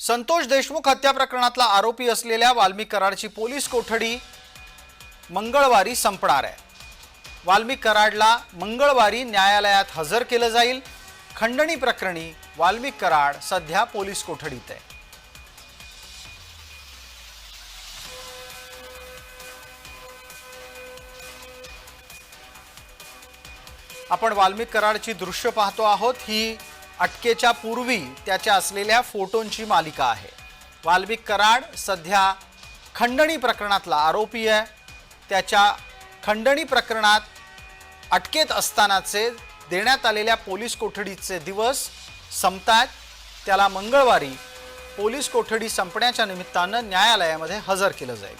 संतोष देशमुख हत्या प्रकरणातला आरोपी असलेल्या वाल्मिक कराडची पोलीस कोठडी मंगळवारी संपणार आहे. वाल्मिक कराडला मंगळवारी न्यायालयात हजर केलं जाईल. खंडणी प्रकरणी वाल्मिक कराड सध्या पोलीस कोठडीत आहे. आपण वाल्मिक कराडची दृश्य पाहतो आहोत. ही अटकेच्या पूर्वी त्याच्या असलेल्या फोटोंची मालिका आहे. वाल्मिक कराड सध्या खंडणी प्रकरणातला आरोपी आहे. त्याच्या खंडणी प्रकरणात अटकेत असतानाचे देण्यात आलेल्या पोलीस कोठडीचे दिवस संपतात त्याला मंगळवारी पोलीस कोठडी संपण्याच्या निमित्तानं न्यायालयामध्ये हजर केलं जाईल.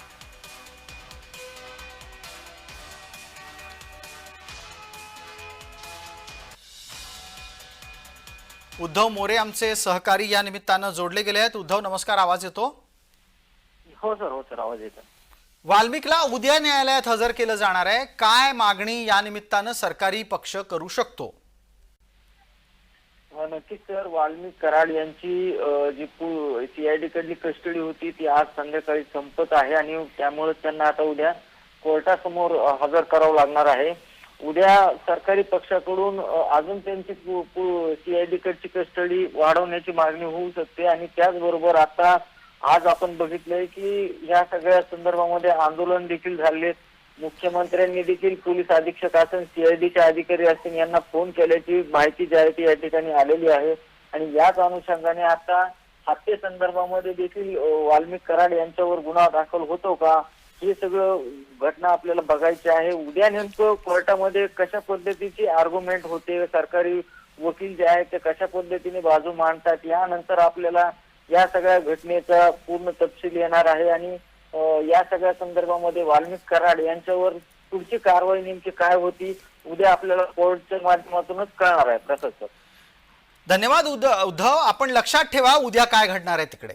उद्धव मोरे आमचे सहकारी या निमित्तानं जोडले गेले आहेत. उद्धव नमस्कार आवाज येतो? हो सर हो सर आवाज येतो वाल्मिकला उद्या न्यायालयात हजर केलं जाणार आहे. काय मागणी या निमित्तानं सरकारी पक्ष करू शकतो? नक्कीच सर. वाल्मिक कराड यांची जी सीआयडी कडली कस्टडी होती ती आज संध्याकाळी संपत आहे आणि त्यामुळे त्यांना आता उद्या कोर्टासमोर हजर करावं लागणार आहे. उद्या सरकारी पक्षाकडून अजून त्यांची सीआयडी कडची कस्टडी वाढवण्याची मागणी होऊ शकते आणि त्याचबरोबर आता आज आपण बघितलंय की या सगळ्या संदर्भामध्ये आंदोलन देखील झाले मुख्यमंत्र्यांनी देखील पोलीस अधीक्षक असेल सीआयडीचे अधिकारी असतील यांना फोन केल्याची माहिती जी आहे ती या ठिकाणी आलेली आहे. आणि याच अनुषंगाने आता हत्ये संदर्भामध्ये देखील वाल्मिक कराड यांच्यावर गुन्हा दाखल होतो का? हे सगळं घटना आपल्याला बघायची आहे. उद्या नेमकं कोर्टामध्ये कशा पद्धतीची आर्ग्युमेंट होते? सरकारी वकील जे आहेत ते कशा पद्धतीने बाजू मांडतात? यानंतर आपल्याला या सगळ्या घटनेचा पूर्ण तपशील येणार आहे आणि या सगळ्या संदर्भामध्ये वाल्मिक कराड यांच्यावर पुढची कारवाई नेमकी काय होती? उद्या आपल्याला कोर्टच्या माध्यमातूनच कळणार आहे. प्रसाद सर. धन्यवाद उद्धव. आपण लक्षात ठेवा उद्या काय घडणार आहे तिकडे.